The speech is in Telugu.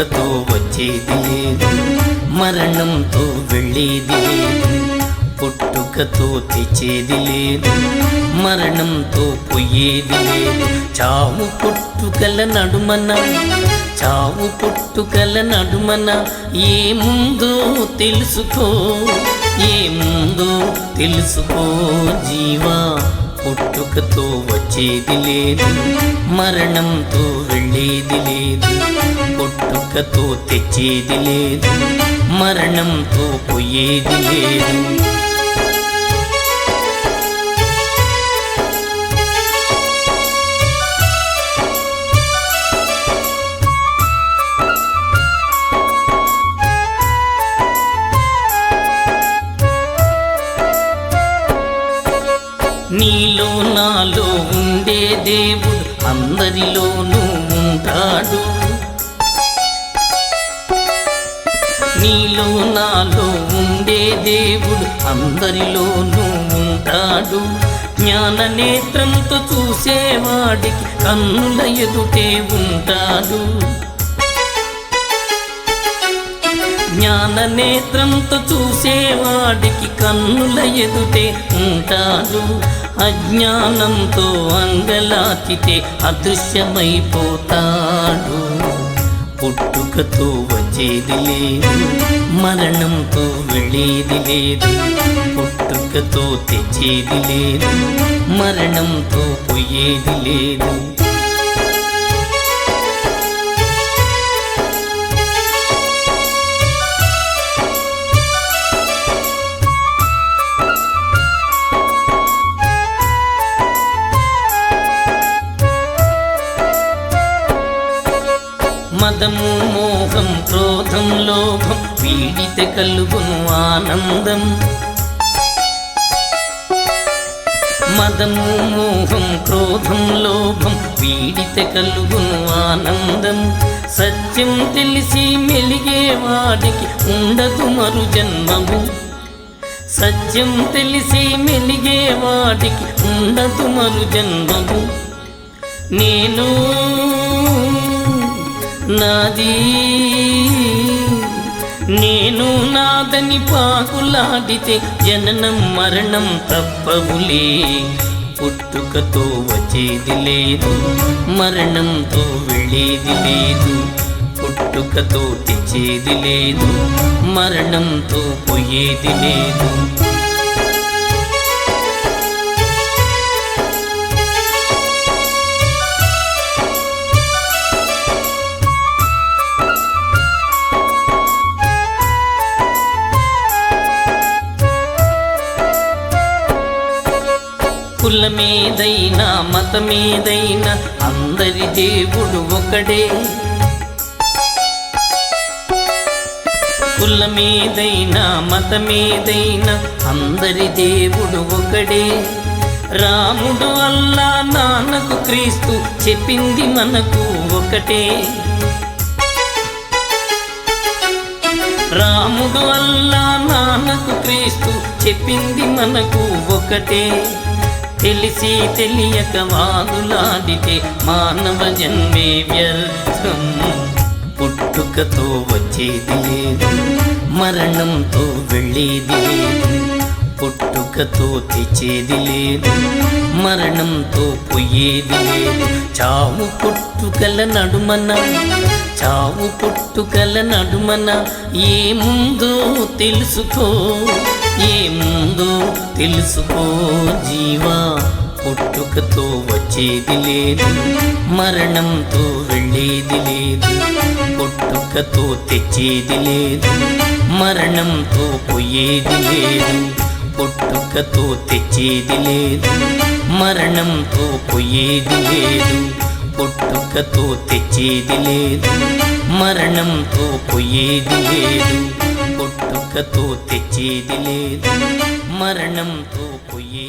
పుట్టుకతో వచ్చేది లేదు మరణంతో వెళ్ళేది లేదు పుట్టుకతో తెచ్చేది లేదు మరణంతో పోయేది లేదు. చావు పుట్టుకల నడుమన చావు పుట్టుకల నడుమన ఏముందో తెలుసుకో ఏముందో తెలుసుకో జీవా పుట్టుకతో వచ్చేది లేదు మరణంతో వెళ్ళేది లేదు. పుట్టుకతో తెచ్చేది లేదు మరణంతో పోయేది లేదు. నీలో నాలో ఉండే దేవుడు అందరిలోనూ ఉంటాడు. నీలో నాలో ఉండే దేవుడు అందరిలోనూ ఉంటాడు. జ్ఞాన నేత్రంతో చూసేవాడికి కన్నుల ఎదుటే ఉంటాడు. జ్ఞాన నేత్రంతో చూసేవాడికి కన్నుల ఎదుటే ఉంటాడు. అజ్ఞానంతో అంగలాచితే అదృశ్యమైపోతాడు. పుట్టుకతో వచ్చేది లేదు మరణంతో వెళ్ళేది లేదు పుట్టుకతో తెచ్చేది లేదు మరణంతో పోయేది లేదు. మదము మోహం క్రోధం లోభం పీడిత కలుగును ఆనందం. మదము మోహం క్రోధం లోభం పీడిత కలుగును ఆనందం. సత్యం తెలిసి మెలిగే వాడికి ఉండదు మరు జన్మము. సత్యం తెలిసి మెలిగే మెలిగేవాడికి ఉండదు మరు జన్మము. నేను నాది. నేను నాదని పాకులాడితే జననం మరణం తప్పవులే. పుట్టుకతో వచ్చేది లేదు మరణంతో వెళ్ళేది లేదు. పుట్టుకతో తెచ్చేది లేదు మరణంతో పోయేది లేదు. కులమేదైనా మతమేదైనా అందరి దేవుడు ఒకడే. కులమేదైనా మతమేదైనా అందరి దేవుడు ఒకడే. రాముడు అల్లా నాన్నకు క్రీస్తు చెప్పింది మనకు ఒకటే. రాముడు అల్లా నాన్నకు క్రీస్తు చెప్పింది మనకు ఒకటే. తెలిసి తెలియక వాదులాడితే మానవ జన్మే వ్యర్థం. పుట్టుకతో వచ్చేది లేదు మరణంతో వెళ్ళేది లేదు. పుట్టుకతో తెచ్చేది లేదు మరణంతో పోయేది లేదు. చావు పుట్టుకల నడుమన చావు పుట్టుకల నడుమన ఏముందో తెలుసుకో. ఏముందో తెలుసుకో జీవా పుట్టుకతో వచ్చేది లేదు మరణంతో వెళ్ళేది లేదు పుట్టుకతో తెచ్చేది లేదు మరణంతో పోయేది లేదు పుట్టుకతో తెచ్చేది లేదు మరణంతో పోయేది లేదు పుట్టుకతో తెచ్చేది లేదు మరణంతో పోయేది లేదు. పుట్టుకతో తెచ్చేది లేదు. మరణంతో పోయే